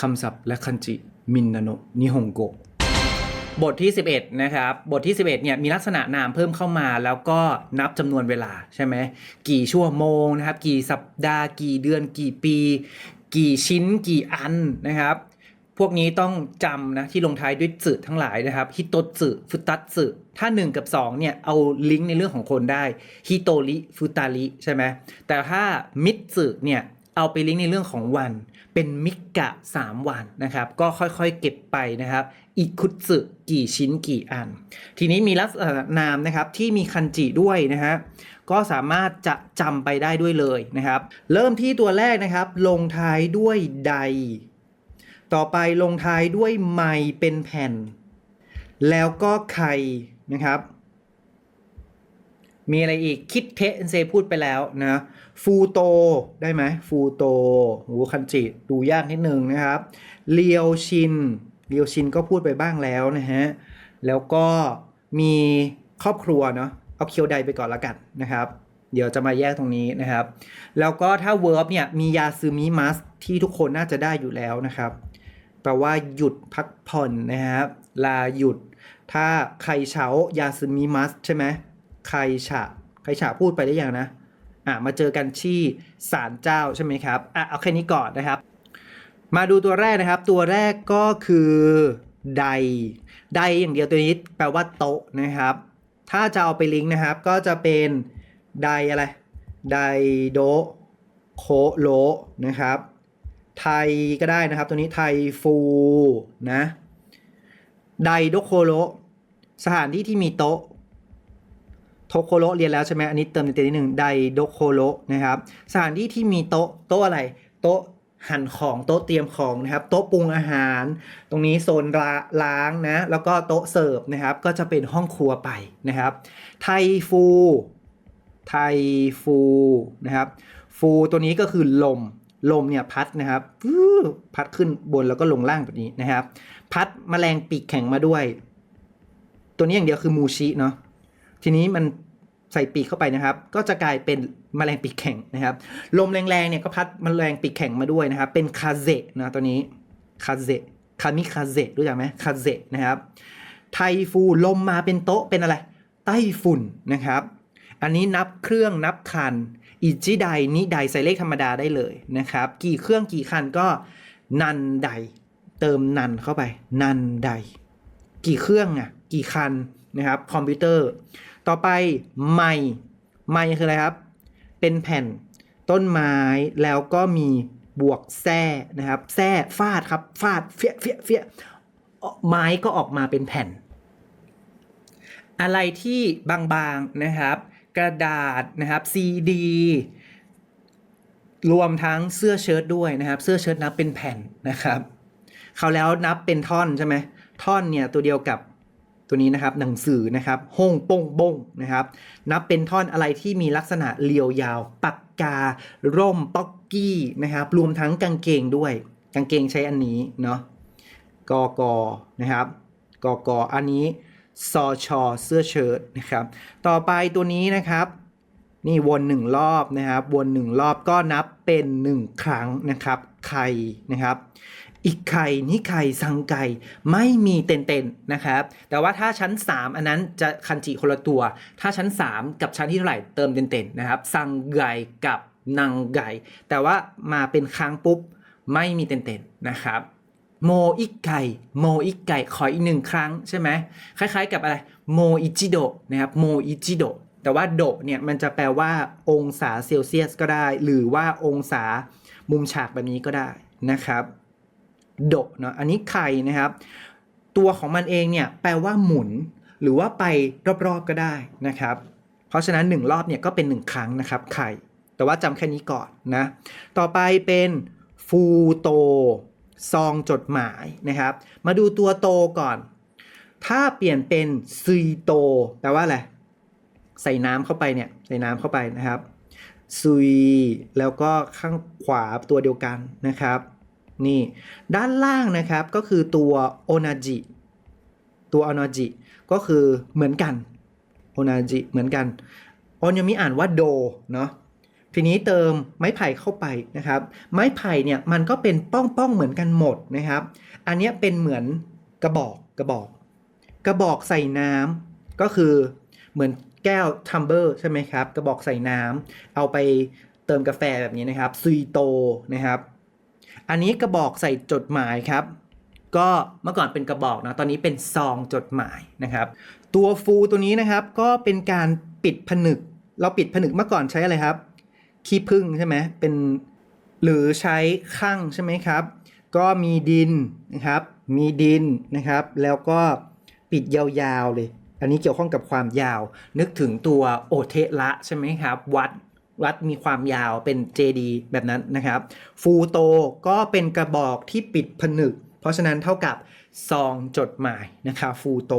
คำศัพท์และคันจิ มินนาโนนิฮงโกบทที่ 11 นะครับ บทที่ 11เนี่ยมีลักษณะนามเพิ่มเข้ามาแล้วก็นับจำนวนเวลาใช่ไหมกี่ชั่วโมงนะครับ กี่สัปดาห์ กี่เดือน กี่ปี กี่ชิ้น กี่อันนะครับ พวกนี้ต้องจำนะที่ลงท้ายด้วยสึทั้งหลายนะครับฮิโตสึฟุตัสึถ้า 1 กับ 2เนี่ยเอาลิงก์ในเรื่องของคนได้ฮิโตริฟุตาริใช่ไหมแต่ถ้ามิตสึเนี่ย เอาไปลิงก์ในเรื่องของวัน เป็นมิกะ 3 วันนะครับ ก็ค่อยๆเก็บไปนะครับอิคุสึกี่ชิ้นกี่อัน ทีนี้มีลักษณะนามนะครับที่มีคันจิด้วยนะฮะก็สามารถจะจำไปได้ด้วยเลยนะครับ เริ่มที่ตัวแรกนะครับ ลงท้ายด้วยใด ต่อไปลงท้ายด้วยไมเป็นแผ่น แล้วก็ไข่นะครับ มีอะไรอีกคิดเทะเซพูดไปแล้วนะฟูโตได้ไหมฟูโตโหคันจิดูยากนิดนึงนะครับเลียวชินเลียวชินก็พูดไปบ้างแล้วนะฮะแล้วก็มีครอบครัวเนาะเอาเคียวใดไปก่อนละกันนะครับ เดี๋ยวจะมาแยกตรงนี้นะครับ แล้วก็ถ้า verb เนี่ยมียาซึมิมัสที่ทุกคนน่าจะได้อยู่แล้วนะครับแปลว่าหยุดพักผ่อนนะครับลาหยุด ถ้าใครเฉายาซึมิมัสใช่ไหม ใครฉะใครฉะพูดไปได้ยังนะอะมาเจอกันที่ศาลเจ้าใช่ไหมครับอะเอาแค่นี้ก่อนนะครับ มาดูตัวแรกนะครับ ตัวแรกก็คือไดไดอย่างเดียวตัวนี้แปลว่าโต๊ะนะครับ ถ้าจะเอาไปลิงก์นะครับ ก็จะเป็นไดอะไรไดโดโคโลนะครับ ไทยก็ได้นะครับ ตัวนี้ไทยฟูนะไดโดโคโลสถานที่ที่มีโต๊ะ โทโคโรเรียนแล้วใช่ไหมอันนี้เติมในเต็มนิดหนึ่งไดโดโคโรนะครับสถานที่ที่มีโต๊ะโต๊ะอะไร โต๊ะหั่นของโต๊ะเตรียมของนะครับ โต๊ะปรุงอาหาร ตรงนี้โซนล,ล้างนะ แล้วก็โต๊ะเสิร์ฟนะครับ ก็จะเป็นห้องครัวไปนะครับ ไทฟู ไทฟูนะครับ ฟูตัวนี้ก็คือลม ลมเนี่ยพัดนะครับ พัดขึ้นบนแล้วก็ลงล่างแบบนี้นะครับ พัดแมลงปีกแข็งมาด้วย ตัวนี้อย่างเดียวคือมูชิเนาะ ทีนี้มันใส่ปีกเข้าไปนะครับ ก็จะกลายเป็นแมลงปีกแข็งนะครับ ลมแรงๆเนี่ยก็พัดแมลงปีกแข็งมาด้วยนะครับ เป็นคาเซนะตัวนี้คาเซคามิคาเซรู้จักไหมคาเซนะครับ ไทฟูลมมาเป็นโต๊ะเป็นอะไร ไต้ฝุ่นนะครับ อันนี้นับเครื่องนับคัน อิจิไดนิไดใส่เลขธรรมดาได้เลยนะครับ กี่เครื่องกี่คันก็นันไดเติมนันเข้าไป นันไดกี่เครื่องอะ กี่คัน นะครับคอมพิวเตอร์ ต่อไปไม้ไม้คืออะไรครับ เป็นแผ่นต้นไม้แล้วก็มีบวกแส้นะครับแส้ฟาดครับฟาดเฟี้ยเฟี้ยเฟี้ยไม้ก็ออกมาเป็นแผ่น อะไรที่บางๆนะครับ กระดาษนะครับซีดีรวมทั้งเสื้อเชิ้ตด้วยนะครับ เสื้อเชิ้ตนับเป็นแผ่นนะครับเขาแล้วนับเป็นท่อนใช่ไหมท่อนเนี่ยตัวเดียวกับ ตัวนี้นะครับหนังสือนะครับห้องโป้งบ้งนะครับ นับเป็นท่อนอะไรที่มีลักษณะเรียวยาวปากกา ร่มป๊อกกี้นะครับรวมทั้งกางเกงด้วย กางเกงใช้อันนี้เนาะกอกอนะครับกอกออันนี้ซอชอเสื้อเชิ้ตนะครับ ต่อไปตัวนี้นะครับนี่วนหนึ่งรอบนะครับ วนหนึ่งรอบก็นับเป็นหนึ่งครั้งนะครับ ไข่นะครับ อีกไข่นี่ไข่ซังไก่ไม่มีเต็นๆนะครับ แต่ว่าถ้าชั้น 3 อันนั้นจะคันจิคนละตัว ถ้าชั้น 3 กับชั้นที่เท่าไหร่เติมเต็นๆนะครับซังไก่กับนังไก่แต่ว่ามาเป็นครั้งปุ๊บไม่มีเต็นๆนะครับโมอิกไก่โมอิกไก่ขออีกหนึ่งครั้งใช่ไหมคล้าย ๆ กับอะไรโมอิจิโดนะครับโมอิจิโดแต่ว่าโดเนี่ยมันจะแปลว่าองศาเซลเซียสก็ได้ หรือว่าองศามุมฉากแบบนี้ก็ได้นะครับ โดเนาะอันนี้ไข่นะครับ ตัวของมันเองเนี่ยแปลว่าหมุน หรือว่าไปรอบๆก็ได้นะครับ เพราะฉะนั้น 1 รอบเนี่ยก็เป็น 1 ครั้งนะครับไข่แต่ว่าจำแค่นี้ก่อนนะ ต่อไปเป็นฟูโตซองจดหมายนะครับ มาดูตัวโตก่อน ถ้าเปลี่ยนเป็นซุยโตแปลว่าอะไร ใส่น้ำเข้าไปเนี่ยใส่น้ำเข้าไปนะครับซุยแล้วก็ข้างขวาตัวเดียวกันนะครับ นี่ด้านล่างนะครับก็คือตัวโอนาจิตัวโอนาจิก็คือเหมือนกันโอนาจิเหมือนกันออนยามิอ่านว่าโดเนาะทีนี้เติมไม้ไผ่เข้าไปนะครับ ไม้ไผ่เนี่ยมันก็เป็นป้องป้องเหมือนกันหมดนะครับ อันนี้เป็นเหมือนกระบอกกระบอก กระบอกใส่น้ำก็คือเหมือนแก้วทัมเบอร์ใช่ไหมครับ กระบอกใส่น้ำเอาไปเติมกาแฟแบบนี้นะครับซุยโตนะครับ อันนี้กระบอกใส่จดหมายครับ ก็เมื่อก่อนเป็นกระบอกนะตอนนี้เป็นซองจดหมายนะครับ ตัวฟูตัวนี้นะครับก็เป็นการปิดผนึก เราปิดผนึกเมื่อก่อนใช้อะไรครับขี้ผึ้งใช่ไหมเป็นหรือใช้ข้างใช่ไหมครับ ก็มีดินนะครับ มีดินนะครับ แล้วก็ปิดยาวๆเลย อันนี้เกี่ยวข้องกับความยาว นึกถึงตัวโอเทละใช่ไหมครับ วัด วัดมีความยาวเป็น Jd แบบนั้นนะครับ ฟูโตก็เป็นกระบอกที่ปิดผนึก เพราะฉะนั้นเท่ากับซองจดหมายนะครับฟูโต